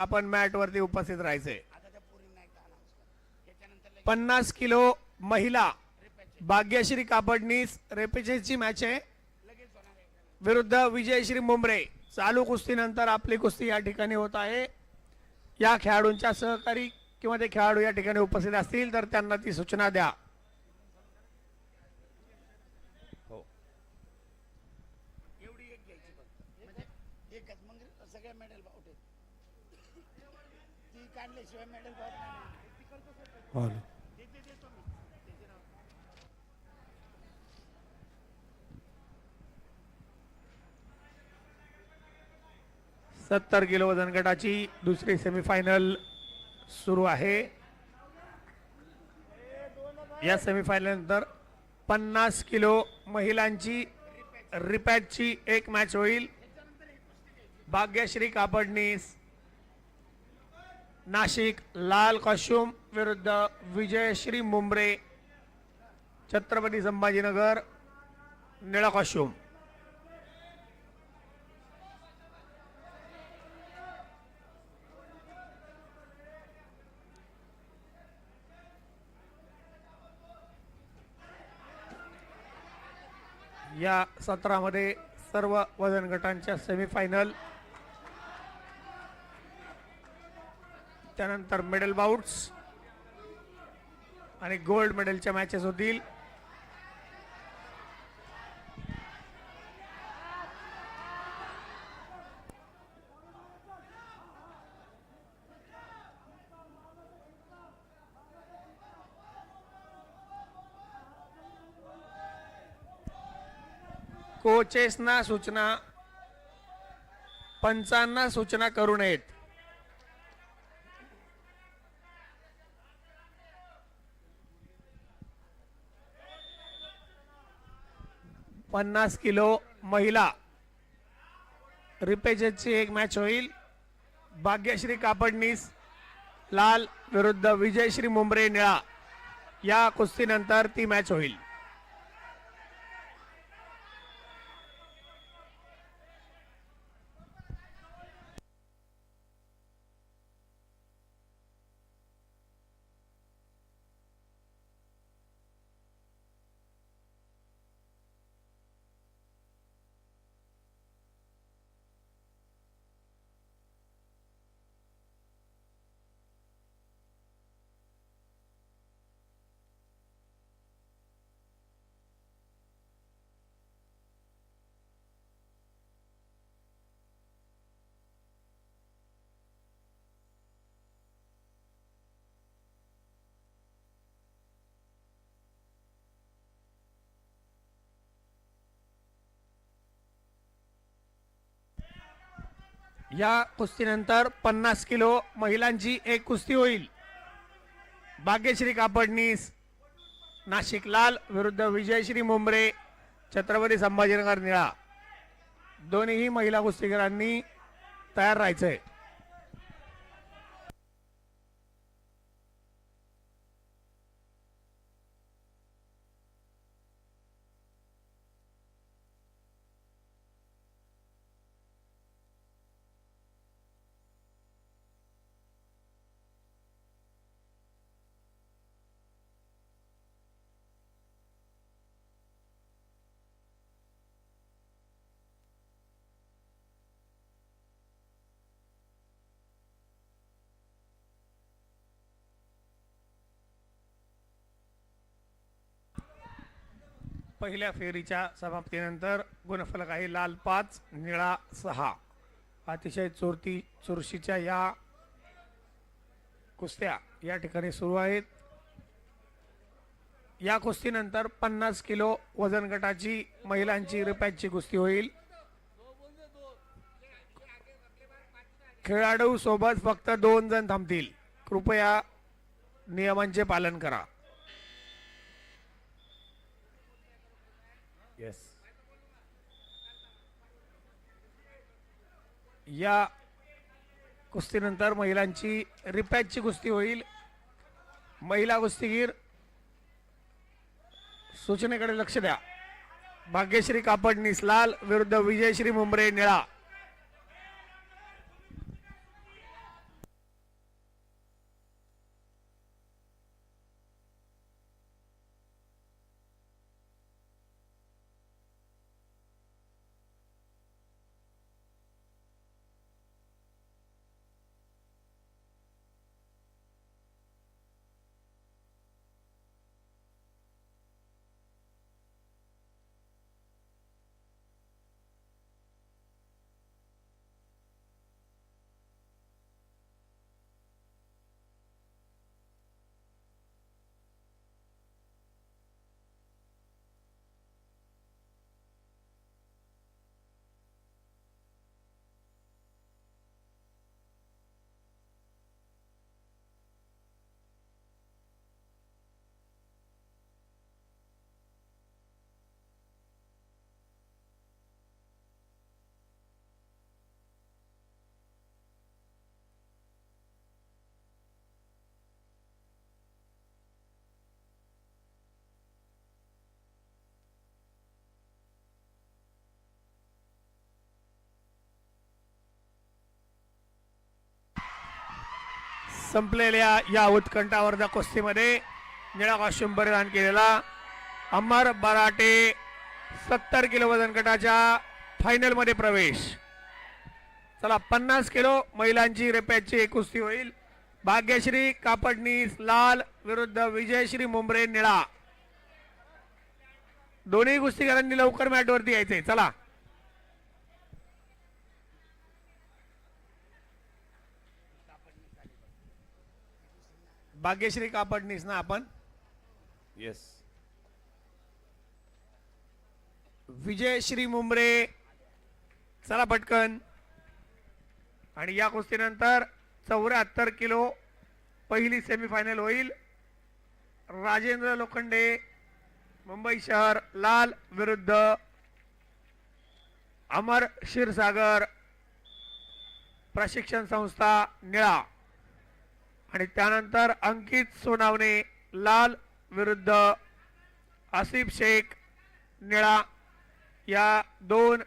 आपण मॅट वरती उपस्थित राहायचंय पन्नास किलो महिला भाग्यश्री कापडनीस रेपेचेची मॅच आहे. विरुद्ध विजयश्री मुंबरे. चालू कुस्तीनंतर आपली कुस्ती या ठिकाणी होत आहे. या खेळाडूंच्या सहकारी किंवा ते खेळाडू या ठिकाणी उपस्थित असतील तर त्यांना ती सूचना द्या. एवढी एक घ्यायची फक्त. म्हणजे एकच. मग सगळ्या मेडल सत्तर किलो वजन गटाची दुसरी सेमीफायनल सुरू आहे. या सेमीफायनल नंतर पन्नास किलो महिलांची रिपॅचची एक मॅच होईल. भाग्यश्री कापडनीस नाशिक लाल कॉस्ट्युम विरुद्ध विजयश्री मुंबरे छत्रपती संभाजीनगर निळा कॉस्ट्युम. या सत्रामध्ये सर्व वजन गटांच्या सेमीफायनल त्यानंतर मेडल बाउट्स आणि गोल्ड मेडलच्या मॅचेस होतील. कोचेसना सूचना पंचांना सूचना करू नयेत. पन्नास किलो महिला. रिपेजेसची एक मॅच होईल. भाग्यश्री कापडनीस लाल विरुद्ध विजयश्री मुंबरे निळा. या कुस्तीनंतर ती मॅच होईल. या कुस्तीनंतर पन्नास किलो महिलांची एक कुस्ती होईल. भाग्यश्री कापडनीस नाशिक लाल विरुद्ध विजयश्री मुंबरे छत्रपती संभाजीनगर निळा. दोन्हीही महिला कुस्तीगरांनी तयार राहायचं आहे पहिल्या फेरीच्या समाप्तीनंतर गुणफलक आहे लाल पाच निळा सहा. अतिशय चोरती चुरशीच्या या कुस्त्या या ठिकाणी सुरू आहेत. या कुस्तीनंतर पन्नास किलो वजन गटाची महिलांची रुपयाची कुस्ती होईल. खेळाडू सोबत फक्त दोन जण थांबतील. कृपया नियमांचे पालन करा. येस या कुस्तीनंतर महिलांची रिपॅचची कुस्ती होईल. महिला कुस्तीगीर सूचनेकडे लक्ष द्या. भाग्यश्री कापडनीस लाल विरुद्ध विजयश्री मुंबरे निळा. संपलेल्या या उत्कंठावरच्या कुस्तीमध्ये निळा कॉस्ट्युम परिधान केलेला अमर बराटे सत्तर किलो वजन गटाच्या फायनलमध्ये प्रवेश. चला पन्नास किलो महिलांची रेप्याची एक कुस्ती होईल. भाग्यश्री कापडनीस लाल विरुद्ध विजयश्री मुंबरे निळा. दोन्ही कुस्तीकरांनी लवकर मॅटवरती यायचे चला. भाग्यश्री कापडनीस ना आपण? येस विजयश्री मुंबरे. चला पटकन. आणि या कुस्तीनंतर चौऱ्याहत्तर किलो पहिली सेमीफायनल होईल. राजेंद्र लोखंडे मुंबई शहर लाल विरुद्ध अमर क्षीरसागर प्रशिक्षण संस्था निळा. आणि त्यानंतर अंकित सोनावणे लाल विरुद्ध आसिफ शेख निळा या दोन